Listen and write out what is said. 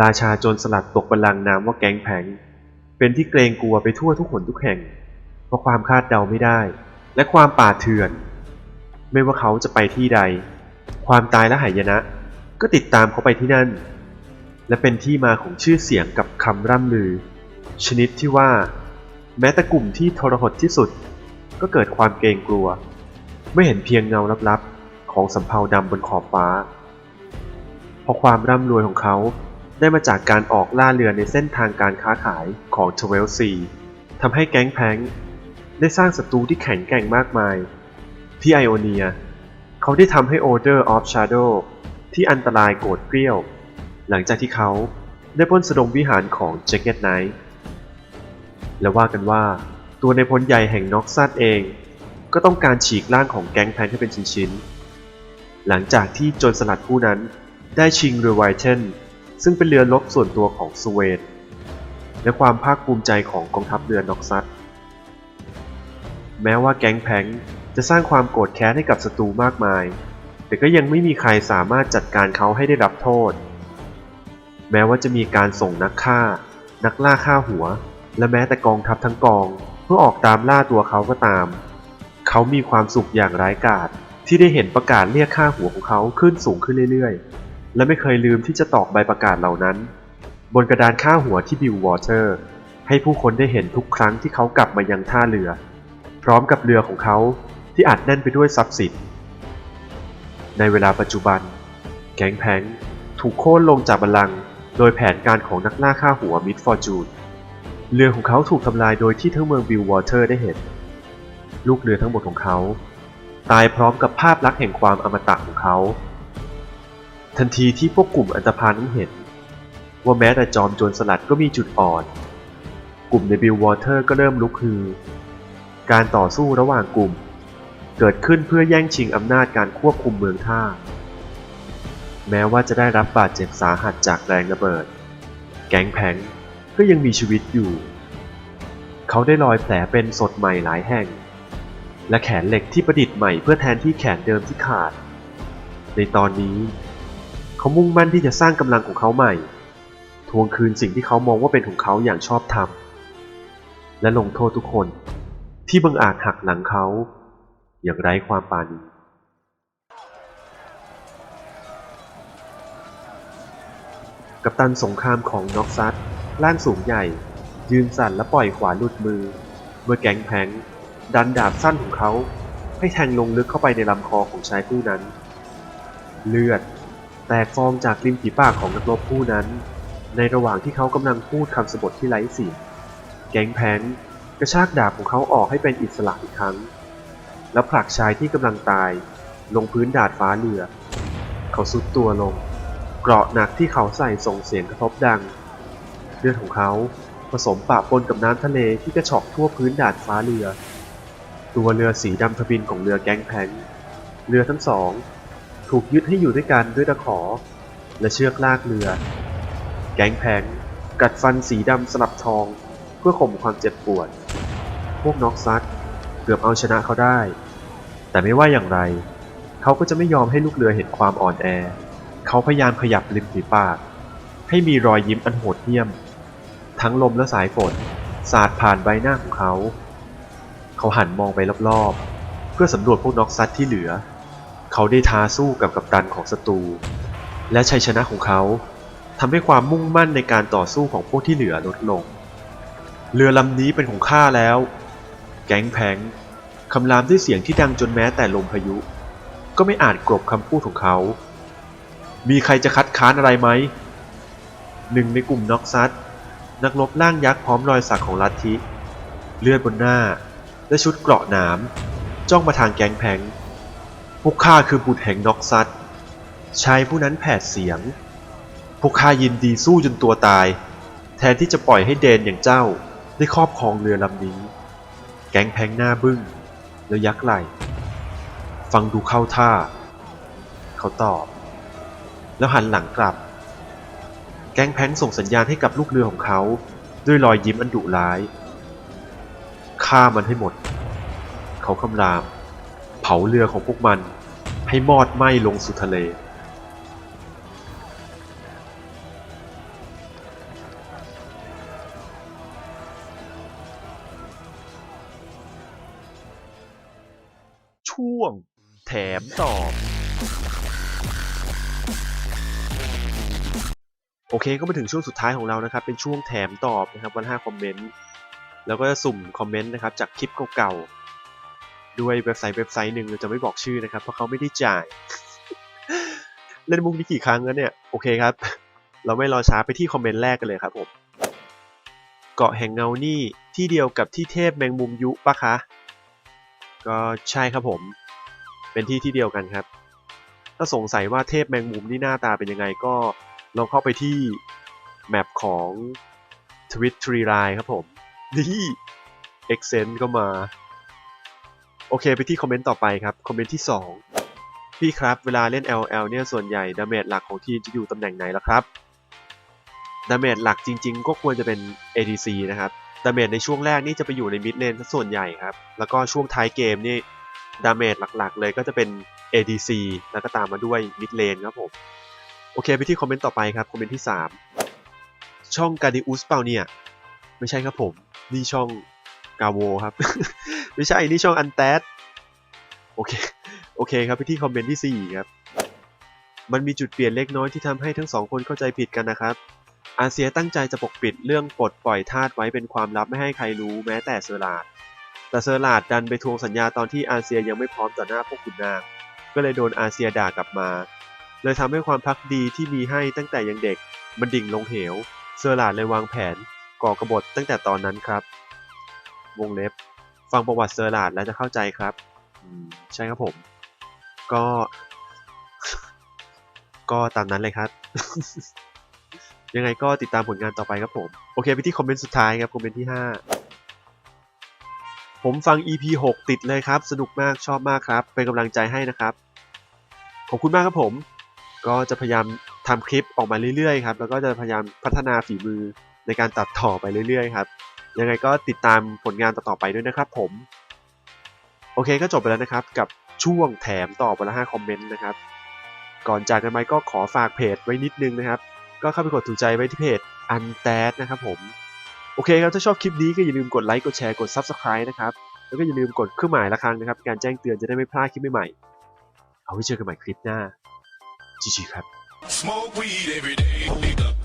ราชาโจรสลัดตกบัลลังก์นามว่าแก๊งแผง เป็นที่เกรงกลัวไปทั่วทุกหนทุกแห่ง เพราะความคาดเดาไม่ได้ และความป่าเถื่อน ไม่ว่าเขาจะไปที่ใด ความตายและหายนะ ก็ติดตามเขาไปที่นั่น และเป็นที่มาของชื่อเสียงกับคำร่ำลือ ชนิดที่ว่า แม้แต่กลุ่มที่ทรหดที่สุด ก็เกิดความเกรงกลัว ไม่เห็นเพียงเงาลับๆของสำเภาดำบนขอบฟ้า เพราะความร่ำรวยของเขา ได้มาจากการออกล่าเรือในเส้นทางการค้าขายของทเวลซีทำให้แก๊งแพงได้สร้างศัตรูที่แข็งแกร่งมากมาย ที่ไอโอเนีย เขาได้ทำให้ Order of Shadow ที่อันตรายโกรธเกรี้ยว หลังจากที่เขาได้ปล้นสะดมวิหารของ Jacket Knight และว่ากันว่าตัวในพลใหญ่แห่งน็อกซัดเอง ก็ต้องการฉีกร่างของแก๊งแพนให้เป็นชิ้นๆ หลังจากที่โจรสลัดผู้นั้นได้ชิงเรือไวเทน ซึ่งเป็นเรือรบส่วนตัวของสเวดและความภาคภูมิใจของกองทัพเรือน็อกซัดแม้ว่าแก๊งแพงจะสร้างความโกรธแค้นให้กับศัตรูมากมาย แต่ก็ยังไม่มีใครสามารถจัดการเขาให้ได้รับโทษ แม้ว่าจะมีการส่งนักฆ่า นักล่าฆ่าหัว และแม้แต่กองทัพทั้งกอง เพื่อออกตามล่าตัวเขาก็ตาม เขามีความสุขอย่างร้ายกาจที่ได้เห็นประกาศเรียกค่าหัวของเขาขึ้นสูงขึ้นเรื่อยๆ และไม่เคยลืมที่จะตอกใบประกาศเหล่านั้น บนกระดานค่าหัวที่บิววอเตอร์ ให้ผู้คนได้เห็นทุกครั้งที่เขากลับมายังท่าเรือ พร้อมกับเรือของเขาที่อัดแน่นไปด้วยทรัพย์สิน ในเวลาปัจจุบัน แก๊งแพงถูกโค่นลงจากบัลลังก์โดยแผนการของนักล่าฆ่าหัวมิดฟอร์จูนเรือของเขาถูกทำลายโดยที่ทั้งเมืองบิลวอเตอร์ได้เห็น ลูกเรือทั้งหมดของเขา ตายพร้อมกับภาพลักษณ์แห่งความอมตะของเขา ทันทีที่พวกกลุ่มอันตพาลนั้นเห็น ว่าแม้แต่จอมโจรสลัดก็มีจุดอ่อน กลุ่มในบิลวอเตอร์ก็เริ่มลุกฮือ การต่อสู้ระหว่างกลุ่ม เกิดขึ้นเพื่อแย่งชิงอำนาจการควบคุมเมืองท่า แม้ว่าจะได้รับบาดเจ็บสาหัสจากแรงระเบิด แก๊งแพงก็ยังมีชีวิตอยู่ เขาได้รอยแผลเป็นสดใหม่หลายแห่ง และแขนเหล็กที่ประดิษฐ์ใหม่เพื่อแทนที่แขนเดิมที่ขาด ในตอนนี้ เขามุ่งมั่นที่จะสร้างกำลังของเขาใหม่ ทวงคืนสิ่งที่เขามองว่าเป็นของเขาอย่างชอบธรรม และลงโทษทุกคนที่บังอาจหักหลังเขาอย่างไร้ความปราณีกัปตันสงครามของน็อกซัตร่างสูงใหญ่ ยืนสั่นและปล่อยขวาหลุดมือ เมื่อแก๊งแพงดันดาบสั้นของเขา ให้แทงลงลึกเข้าไปในลำคอของชายผู้นั้น เลือด แตกฟองจากริมฝีปากของนักรบผู้นั้น ในระหว่างที่เขากำลังพูดคำสบทที่ไร้เสียงแก๊งแพงกระชากดาบของเขาออกให้เป็นอิสระอีกครั้ง แล้วผลักชายที่กำลังตาย ลงพื้นดาดฟ้าเรือ เขาสุดตัวลง เกราะหนักที่เขาใส่ส่งเสียงกระทบดัง เลือดของเขาผสมปะปนกับน้ำทะเลที่กระชอกทั่วพื้นดาดฟ้าเรือ ตัวเรือสีดำทะบินของเรือแก๊งแพงเรือทั้งสอง ถูกยึดให้อยู่ด้วยกันด้วยตะขอ และเชือกลากเรือ แก๊งแพงกัดฟันสีดำสลับทองเพื่อข่มความเจ็บปวด พวกน็อกซัดเกือบเอาชนะเขาได้ แต่ไม่ว่าอย่างไร เขาก็จะไม่ยอมให้ลูกเรือเห็นความอ่อนแอ เขาพยายามขยับริมฝีปาก ให้มีรอยยิ้มอันโหดเหี้ยม ทั้งลมและสายฝนสาดผ่านใบหน้าของเขา เขาหันมองไปรอบๆ เพื่อสำรวจพวกน็อกซัดที่เหลือ เขาได้ท้าสู้กับกัปตันของศัตรู และชัยชนะของเขาทำให้ความมุ่งมั่นในการต่อสู้ของพวกที่เหลือลดลง เรือลำนี้เป็นของข้าแล้ว แก๊งแพงคำรามด้วยเสียงที่ดังจนแม้แต่ลมพายุ ก็ไม่อาจกลบคำพูดของเขา มีใครจะคัดค้านอะไรไหม หนึ่งในกลุ่มน็อกซัดนักรบร่างยักษ์พร้อมรอยสักของลัทธิ เลือดบนหน้า และชุดเกราะหนามจ้องมาทางแก๊งแพง พวกข้าคือบุตรแห่งน็อกซัดชายผู้นั้นแผดเสียง พวกข้ายินดีสู้จนตัวตาย แทนที่จะปล่อยให้เดนอย่างเจ้าได้ครอบครองเรือลำนี้ แก๊งแพงหน้าบึ้งแล้วยักไหลฟังดูเข้าท่า เขาตอบ แล้วหันหลังกลับ แก๊งแพงส่งสัญญาณให้กับลูกเรือของเขา ด้วยรอยยิ้มอันดุร้ายฆ่ามันให้หมด เขาคำราม เผาเรือของพวกมัน ให้มอดไหม้ลงสู่ทะเล ช่วง แถมตอบ โอเคก็มาถึงช่วงสุดท้ายของเรานะครับ เป็นช่วงแถมตอบนะครับวัน5คอมเมนต์ แล้วก็จะสุ่มคอมเมนต์นะครับจากคลิปเก่าๆ ด้วยเว็บไซต์เว็บไซต์หนึ่งเราจะไม่บอกชื่อนะครับ เพราะเขาไม่ได้จ่าย เล่นมุกนี้กี่ครั้งแล้วเนี่ย โอเคครับ เราไม่รอช้าไปที่คอมเมนต์แรกกันเลยครับผม เกาะแห่งเงานี่ที่เดียวกับที่เทพแมงมุมยุปะคะ ก็ใช่ครับผม เป็นที่ที่เดียวกันครับ ถ้าสงสัยว่าเทพแมงมุมนี่หน้าตาเป็นยังไงก็ลองเข้าไปที่แมปของ t w i t t r e e l i ครับผม นี่ e x c e n t ก็มา โอเคไปที่คอมเมนต์ต่อไปครับ คอมเมนต์ที่ 2 พี่ครับ เวลาเล่น LL เนี่ยส่วนใหญ่ดาเมจหลักของทีมจะอยู่ตำแหน่งไหนล่ะครับดาเมจหลักจริง ๆ ก็ควรจะเป็น ADC นะครับดาเมจในช่วงแรกนี่จะไปอยู่ในมิดเลนส่วนใหญ่ครับ แล้วก็ช่วงท้ายเกมนี่ดาเมจหลักๆ เลยก็จะเป็น ADC แล้วก็ตามมาด้วยมิดเลนครับผม โอเคไปที่คอมเมนต์ต่อไปครับ คอมเมนต์ที่ 3 ช่องกาดิอุสเปล่าเนี่ย ไม่ใช่ครับผม นี่ช่องกาโวครับ ไม่ใช่นี่ช่องอันแตสโอเค โอเคครับไปที่คอมเมนต์ที่ 4 ครับ มันมีจุดเปลี่ยนเล็กน้อยที่ทำให้ทั้งสองคนเข้าใจผิดกันนะครับ อาเซียตั้งใจจะปกปิดเรื่องปลดปล่อยทาสไว้เป็นความลับไม่ให้ใครรู้แม้แต่เซอร์ลาด แต่เซอร์ลาดดันไปทวงสัญญาตอนที่อาเซียยังไม่พร้อมต่อหน้าพวกขุนนาง ก็เลยโดนอาเซียด่ากลับมา เลยทำให้ความพักดีที่มีให้ตั้งแต่ยังเด็ก มันดิ่งลงเหว เซอร์ลาดเลยวางแผนก่อกบฏตั้งแต่ตอนนั้นครับ วงเล็บ ฟังประวัติเซอร์ลาดแล้วจะเข้าใจครับอืมใช่ครับผม ก็ ก็ตามนั้นเลยครับ ยังไงก็ติดตามผลงานต่อไปครับผม โอเคไปที่คอมเมนต์สุดท้ายครับ คอมเมนต์ที่ 5 ผมฟัง EP 6 ติดเลยครับ สนุกมากชอบมากครับ เป็นกำลังใจให้นะครับ ขอบคุณมากครับผม ก็จะพยายามทำคลิปออกมาเรื่อยๆครับ แล้วก็จะพยายามพัฒนาฝีมือในการตัดต่อไปเรื่อยๆครับ ยังไงก็ติดตามผลงานต่อๆไปด้วยนะครับผม โอเคก็จบไปแล้วนะครับกับช่วงแถมตอบวันละ5คอมเมนต์นะครับ ก่อนจากกันไปก็ขอฝากเพจไว้นิดนึงนะครับ ก็เข้าไปกดถูกใจไว้ที่เพจอันแตสนะครับผม โอเคครับถ้าชอบคลิปนี้ก็อย่าลืมกดไลค์กดแชร์กด Subscribe นะครับ แล้วก็อย่าลืมกดเครื่องหมายระฆังนะครับ การแจ้งเตือนจะได้ไม่พลาดคลิปใหม่ๆเอาไว้เจอกันใหม่คลิปหน้าจีจีครับ Smoke weed every day.